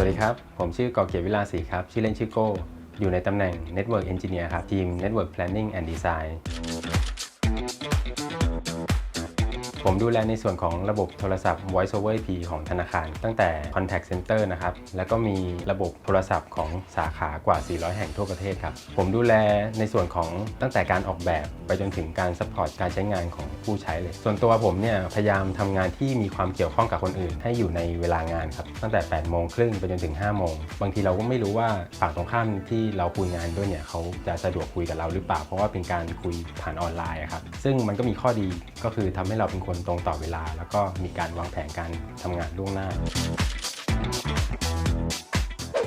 วัสดีครับ ผมชื่อกอเกียรติวิลาศรีครับ ชื่อเล่นชื่อโก้ อยู่ในตำแหน่ง Network Engineer ครับ ทีม Network Planning and Design ผมดูแลในส่วนของระบบโทรศัพท์ Voice over IP ของธนาคาร ตั้งแต่ Contact Center นะครับ แล้วก็มีระบบโทรศัพท์ของสาขากว่า 400 แห่งทั่วประเทศครับ ผมดูแลในส่วนของตั้งแต่การออกแบบไปจนถึงการซัพพอร์ตการใช้งานของผู้ใช้เลย ส่วนตัวผมเนี่ยพยายามทำงานที่มีความเกี่ยวข้องกับคนอื่น ให้อยู่ในเวลางานครับ ตั้งแต่8โมงครึ่งไปจนถึง5โมงบางทีเราก็ไม่รู้ว่าฝั่งตรงข้ามที่เราคุยงานด้วยเนี่ยเขาจะสะดวกคุยกับเราหรือเปล่า เพราะว่าเป็นการคุยผ่านออนไลน์ครับ ซึ่งมันก็มีข้อดีก็คือทำให้เราเป็นคนตรงต่อเวลา แล้วก็มีการวางแผนการทำงานล่วงหน้า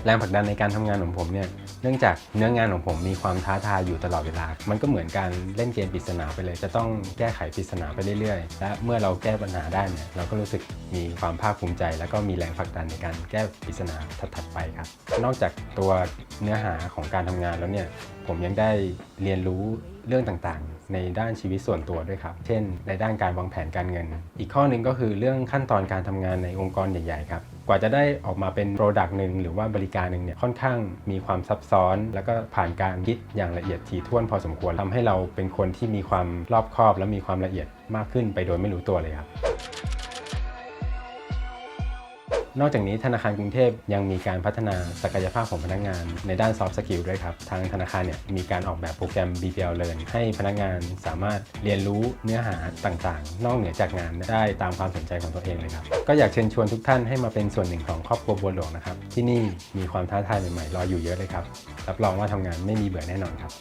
แรงผลักดันในการทำงานของผมเนี่ย เนื่องจากเนื้องานของผมมีความท้าทายอยู่ตลอดเวลา มันก็เหมือนการเล่นเกมปริศนาไปเลย จะต้องแก้ไขปริศนาไปเรื่อยๆ และเมื่อเราแก้ปัญหาได้เนี่ยเราก็รู้สึกมีความภาคภูมิใจ แล้วก็มีแรงผลักดันในการแก้ปริศนาถัดๆไปครับ นอกจากตัวเนื้อหาของการทำงานแล้วเนี่ยผมยังได้เรียนรู้เรื่องต่างๆ ในด้านชีวิตส่วนตัวด้วยครับ เช่น ในด้านการวางแผนการเงิน อีกข้อหนึ่งก็คือเรื่องขั้นตอนการทำงานในองค์กรใหญ่ๆครับ กว่าจะได้ออกมาเป็นโปรดักต์หนึ่งหรือว่าบริการหนึ่งเนี่ยค่อนข้างมีความซับซ้อน แล้วก็ผ่านการคิดอย่างละเอียดถี่ถ้วนพอสมควรทำให้เราเป็นคนที่มีความรอบคอบ และมีความละเอียดมากขึ้นไปโดยไม่รู้ตัวเลยครับ นอกจากนี้ธนาคารกรุงเทพยังมีการพัฒนาศักยภาพของพนักงานในด้าน soft skill ด้วยครับ ทางธนาคารเนี่ยมีการออกแบบโปรแกรม BPL Learn ให้พนักงานสามารถเรียนรู้เนื้อหาต่างๆ นอกเหนือจากงานได้ตามความสนใจของตัวเองเลยครับ ก็อยากเชิญชวนทุกท่านให้มาเป็นส่วนหนึ่งของครอบครัวบัวหลวงนะครับ ที่นี่มีความท้าทายใหม่ๆรออยู่เยอะเลยครับ รับรองว่าทำงานไม่มีเบื่อแน่นอนครับ